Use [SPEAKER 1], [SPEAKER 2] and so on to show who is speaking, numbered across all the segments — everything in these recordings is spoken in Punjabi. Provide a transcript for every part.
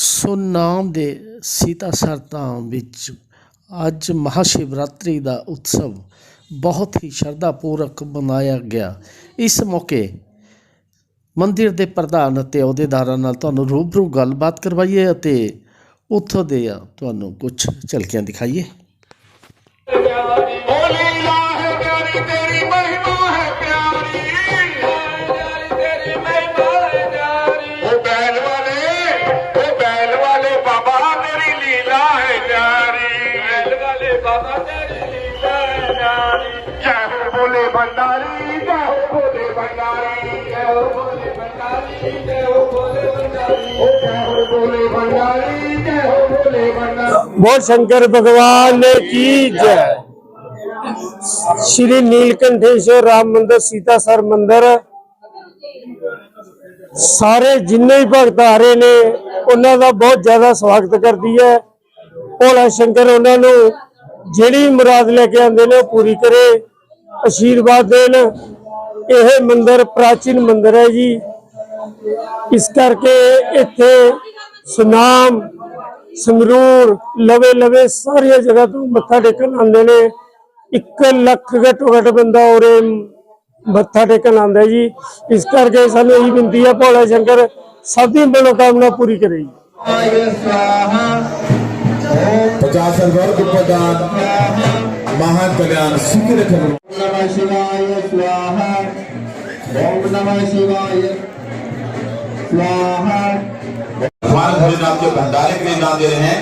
[SPEAKER 1] ਸੁਨਾਮ ਦੇ ਸੀਤਾ ਸ਼ਰਤਾਂ ਵਿੱਚ ਅੱਜ ਮਹਾਸ਼ਿਵਰਾਤਰੀ ਦਾ ਉਤਸਵ ਬਹੁਤ ਹੀ ਸ਼ਰਧਾ ਪੂਰਵਕ ਮਨਾਇਆ ਗਿਆ। ਇਸ ਮੌਕੇ ਮੰਦਿਰ ਦੇ ਪ੍ਰਧਾਨ ਅਤੇ ਅਹੁਦੇਦਾਰਾਂ ਨਾਲ ਤੁਹਾਨੂੰ ਰੂਬਰੂ ਗੱਲਬਾਤ ਕਰਵਾਈਏ ਅਤੇ ਉੱਥੋਂ ਦੇ ਤੁਹਾਨੂੰ ਕੁਝ ਝਲਕੀਆਂ ਦਿਖਾਈਏ।
[SPEAKER 2] बोले भंडारी ओ जय हो बोले भंडारी जय हो बोले भंडारी
[SPEAKER 3] बोल शंकर भगवान की जय श्री नीलकंठेश्वर राम मंदिर सीतासर ਮੰਦਿਰ ਸਾਰੇ ਜਿੰਨੇ ਵੀ ਭਗਤ ਆ ਰਹੇ ਨੇ ਉਹਨਾਂ ਦਾ ਬਹੁਤ ਜ਼ਿਆਦਾ ਸਵਾਗਤ ਕਰਦੀ ਹੈ ਭੋਲਾ ਸ਼ੰਕਰ ਉਹਨਾਂ ਨੂੰ ਜਿਹੜੀ ਮੁਰਾਦ ਲੈ ਕੇ ਆਉਂਦੇ ਨੇ ਉਹ ਪੂਰੀ ਕਰੇ ਆਸ਼ੀਰਵਾਦ ਦੇਣ ਇਹ ਮੰਦਿਰ ਪ੍ਰਾਚੀਨ ਮੰਦਿਰ ਹੈ ਜੀ ਇਸ ਕਰਕੇ ਇੱਥੇ ਸੁਨਾਮ ਸੰਗਰੂਰ ਲਵੇ ਲਵੇ ਸਾਰੀਆਂ ਜਗ੍ਹਾ ਤੋਂ ਮੱਥਾ ਟੇਕਣ ਆਉਂਦੇ ਨੇ। 1 ਲੱਖ ਘੱਟੋ ਘੱਟ ਬੰਦਾ ਉਰੇ ਮੱਥਾ ਟੇਕਣ ਆਉਂਦਾ ਜੀ। ਇਸ ਕਰਕੇ ਸਾਨੂੰ ਇਹ ਬੇਨਤੀ ਆ ਭੋਲਾ ਸ਼ੰਕਰ ਸਭ ਦੀ ਮਨੋਕਾਮਨਾ ਪੂਰੀ ਕਰੇ ਜੀ।
[SPEAKER 4] 50 ਵਰਗ ਪ੍ਰਦਾਨ ਮਹਾ ਕਲਿਆਣ ਸੁਖੀ
[SPEAKER 5] ਰਖੋ ਨਮਾ ਸ਼ਿਵਾਏ ਸਵਾਹਾ। ਓਮ ਨਮਾ ਸ਼ਿਵਾਏ।
[SPEAKER 4] भगवान भोलेनाथ के भंडारे के लिए नाम दे रहे हैं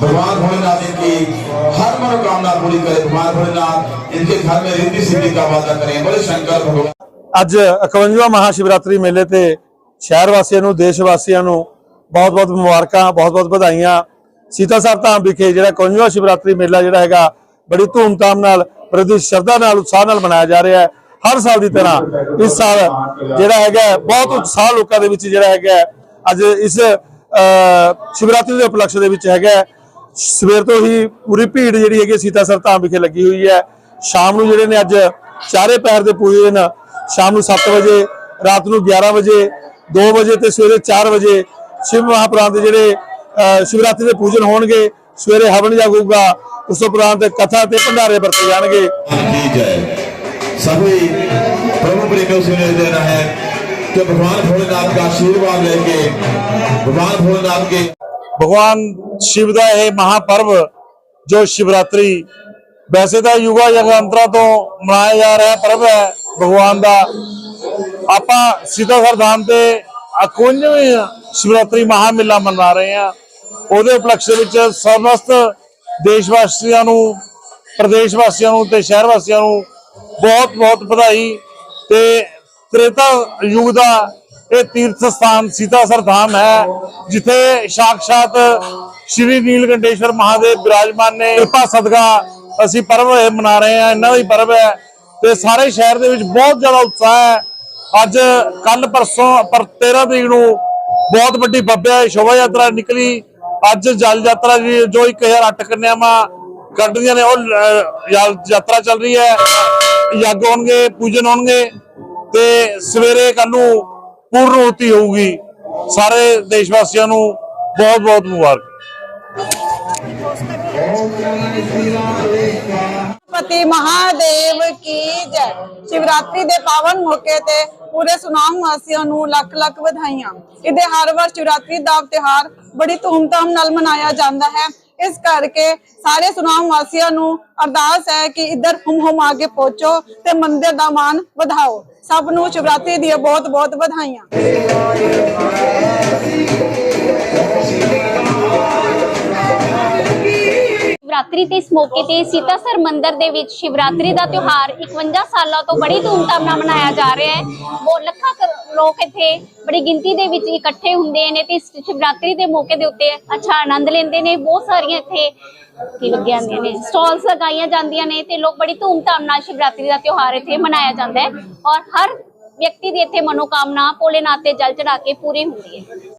[SPEAKER 4] भगवान भोलेनाथ इनकी हर मनोकामना पूरी करे भगवान भोलेनाथ इनके घर में रिद्धि सिद्धि का वादा करें बोले शंकर भगवान
[SPEAKER 3] ਅੱਜ 51ਵਾਂ ਮਹਾਸ਼ਿਵਰਾਤਰੀ ਮੇਲੇ ਤੇ ਸ਼ਹਿਰ ਵਾਸੀਆਂ ਨੂੰ ਦੇਸ਼ ਵਾਸੀਆਂ ਨੂੰ ਬਹੁਤ-ਬਹੁਤ ਮੁਬਾਰਕਾਂ ਬਹੁਤ-ਬਹੁਤ ਵਧਾਈਆਂ ਸੀਤਾਸਰ ਧਾਮ ਵਿਖੇ ਜਿਹੜਾ 51ਵਾਂ ਸ਼ਿਵਰਾਤਰੀ ਮੇਲਾ ਜਿਹੜਾ ਹੈਗਾ ਬੜੀ ਧੂਮਧਾਮ ਨਾਲ ਬੜੀ ਸ਼ਰਧਾ ਨਾਲ ਉਤਸ਼ਾਹ ਨਾਲ ਮਨਾਇਆ ਜਾ ਰਿਹਾ ਹੈ ਹਰ ਸਾਲ ਦੀ ਤਰ੍ਹਾਂ ਇਸ ਸਾਲ ਜਿਹੜਾ ਹੈਗਾ ਬਹੁਤ ਉਤਸ਼ਾਹ ਲੋਕਾਂ ਦੇ ਵਿੱਚ ਜਿਹੜਾ ਹੈਗਾ ਅੱਜ ਇਸ ਸ਼ਿਵਰਾਤਰੀ ਦੇ ਉਪਲਕਸ਼ ਦੇ ਵਿੱਚ ਹੈਗਾ ਸਵੇਰ ਤੋਂ ਹੀ ਪੂਰੀ ਭੀੜ ਜਿਹੜੀ ਹੈਗੀ ਸੀਤਾਸਰ ਧਾਮ ਵਿਖੇ ਲੱਗੀ ਹੋਈ ਹੈ। ਸ਼ਾਮ ਨੂੰ ਜਿਹੜੇ ਨੇ ਅੱਜ ਚਾਰੇ ਪੈਰ ਦੇ ਪੂਜੇ ਦਿਨ, ਸ਼ਾਮ ਨੂੰ 7 ਵਜੇ, ਰਾਤ ਨੂੰ 11 ਵਜੇ 2 ਵਜੇ ਤੇ ਸਵੇਰੇ 4 ਵਜੇ ਸ਼ਿਵ ਮਹਾਪ੍ਰਾਣ ਦੇ ਜਿਹੜੇ ਸ਼ਿਵਰਾਤਰੀ ਦੇ ਪੂਜਨ ਹੋਣਗੇ। ਸਵੇਰੇ ਹਵਨ ਜਾਗੂਗਾ, ਉਸ ਤੋਂ ਉਪਰੰਤ ਕਥਾ ਤੇ ਭੰਡਾਰੇ ਵਰਤੇ ਜਾਣਗੇ।
[SPEAKER 4] सभी प्रभु प्रेमियों से निर्णय देना है कि भगवान भोलेनाथ का आशीर्वाद लेके भगवान भोलेनाथ के
[SPEAKER 3] ਭਗਵਾਨ ਸ਼ਿਵ ਦਾ ਇਹ ਮਹਾਪਰਵ ਜੋ ਸ਼ਿਵਰਾਤਰੀ ਵੈਸੇ ਤਾਂ ਯੁਗਾ ਯੁਗਾਂਤਰਾਂ ਤੋਂ ਮਨਾਇਆ ਜਾ ਰਿਹਾ ਪਰਵ ਹੈ ਭਗਵਾਨ ਦਾ ਆਪਾਂ ਸੀਤਾਸਰ ਧਾਮ ਤੇ 51ਵੀਂ ਸ਼ਿਵਰਾਤਰੀ ਮਹਾਮੇਲਾ ਮਨਾ ਰਹੇ ਹਾਂ ਉਹਦੇ ਉਪਲਕਸ਼ ਦੇ ਵਿੱਚ ਸਮਸਤ ਦੇਸ਼ ਵਾਸੀਆਂ ਨੂੰ ਪ੍ਰਦੇਸ਼ ਵਾਸੀਆਂ ਨੂੰ ਤੇ ਸ਼ਹਿਰ ਵਾਸੀਆਂ ਨੂੰ ਬਹੁਤ ਬਹੁਤ ਵਧਾਈ ਤੇ ਤ੍ਰੇਤਾ ਯੁਗ ਦਾ ਇਹ ਤੀਰਥ ਸਥਾਨ ਸੀਤਾਸਰ ਧਾਮ ਹੈ, ਜਿੱਥੇ ਸਾਖਸ਼ਾਤ ਸ਼੍ਰੀ ਨੀਲਕੰਠੇਸ਼ਵਰ ਮਹਾਦੇਵ ਵਿਰਾਜਮਾਨ ਨੇ ਕਿਰਪਾ ਸਦਕਾ ਅਸੀਂ ਪਰਵ ਮਨਾ ਰਹੇ ਹਾਂ, ਇਹਨਾਂ ਦਾ ਹੀ ਪਰਵ ਹੈ ਤੇ ਸਾਰੇ ਸ਼ਹਿਰ ਦੇ ਵਿੱਚ ਬਹੁਤ ਜ਼ਿਆਦਾ ਉਤਸ਼ਾਹ ਹੈ। ਅੱਜ ਕੱਲ ਪਰਸੋਂ, ਪਰ 13 ਤਰੀਕ ਨੂੰ ਬਹੁਤ ਵੱਡੀ ਬੱਬਿਆ ਸ਼ੋਭਾ ਯਾਤਰਾ ਨਿਕਲੀ। ਅੱਜ ਜਲ ਯਾਤਰਾ ਜੀ, ਜੋ 1008 ਕੰਨਿਆਵਾਂ ਕੱਢਦੀਆਂ ਨੇ, ਉਹ ਯਾ- ਯਾਤਰਾ ਚੱਲ ਰਹੀ ਹੈ। ਯੱਗ ਹੋਣਗੇ ਪੂਜਨ ਹੋਣਗੇ ਤੇ ਸਵੇਰੇ ਕੱਲ ਨੂੰ ਪੂਰਨੋਤੀ ਹੋਊਗੀ। ਸਾਰੇ ਦੇਸ਼ ਵਾਸੀਆਂ ਨੂੰ ਬਹੁਤ ਬਹੁਤ ਮੁਬਾਰਕ।
[SPEAKER 6] ਪਤੀ ਮਹਾਦੇਵ ਕੀ ਜੈ। ਸ਼ਿਵਰਾਤਰੀ ਦੇ ਪਾਵਨ ਮੌਕੇ ਤੇ ਪੂਰੇ ਸੁਨਾਮ ਵਾਸੀਆਂ ਨੂੰ ਲੱਖ ਲੱਖ ਵਧਾਈਆਂ। ਇਹਦੇ ਹਰ ਵਾਰ ਸ਼ਿਵਰਾਤਰੀ ਦਾ ਤਿਉਹਾਰ ਬੜੀ ਧੂਮਧਾਮ ਨਾਲ ਮਨਾਇਆ ਜਾਂਦਾ ਹੈ। ਇਸ ਕਰਕੇ ਸਾਰੇ ਸੁਨਾਮ ਵਾਸੀਆਂ ਨੂੰ ਅਰਦਾਸ ਹੈ ਕਿ ਇੱਧਰ ਹੁਮ ਹੁਮ ਆ ਕੇ ਪਹੁੰਚੋ ਤੇ ਮੰਦਿਰ ਦਾ ਮਾਨ ਵਧਾਓ। ਸਭ ਨੂੰ ਸ਼ਿਵਰਾਤਰੀ ਦੀਆਂ ਬਹੁਤ ਬਹੁਤ ਵਧਾਈਆਂ।
[SPEAKER 7] ਸ਼ਿਵਰਾਤਰੀ ਤੇ ਇਸ ਮੌਕੇ ਤੇ ਸੀਤਾਸਰ ਮੰਦਿਰ ਦੇ ਵਿੱਚ ਸ਼ਿਵਰਾਤਰੀ ਦਾ ਤਿਉਹਾਰ 51 ਸਾਲਾਂ ਤੋਂ ਬੜੀ ਧੂਮਧਾਮ ਨਾਲ ਮਨਾਇਆ ਜਾ ਰਿਹਾ ਹੈ। ਬਹੁਤ ਲੱਖਾਂ ਲੋਕ ਇੱਥੇ ਬੜੀ ਗਿਣਤੀ ਦੇ ਵਿੱਚ ਇਕੱਠੇ ਹੁੰਦੇ ਨੇ ਤੇ ਸ਼ਿਵਰਾਤਰੀ ਦੇ ਮੌਕੇ ਦੇ ਉੱਤੇ ਅੱਛਾ ਆਨੰਦ ਲੈਂਦੇ ਨੇ। ਬਹੁਤ ਸਾਰੀਆਂ ਇੱਥੇ ਕੀ ਲੱਗੀਆਂ ਹੁੰਦੀਆਂ ਨੇ, ਸਟਾਲਸ ਲਗਾਈਆਂ ਜਾਂਦੀਆਂ ਨੇ ਤੇ ਲੋਕ ਬੜੀ ਧੂਮਧਾਮ ਨਾਲ ਸ਼ਿਵਰਾਤਰੀ ਦਾ ਤਿਉਹਾਰ ਇੱਥੇ ਮਨਾਇਆ ਜਾਂਦਾ ਹੈ ਔਰ ਹਰ ਵਿਅਕਤੀ ਦੀ ਇੱਥੇ ਮਨੋਕਾਮਨਾ ਭੋਲੇਨਾਥ ਤੇ ਜਲ ਚੜਾ ਕੇ ਪੂਰੀ ਹੁੰਦੀ ਹੈ।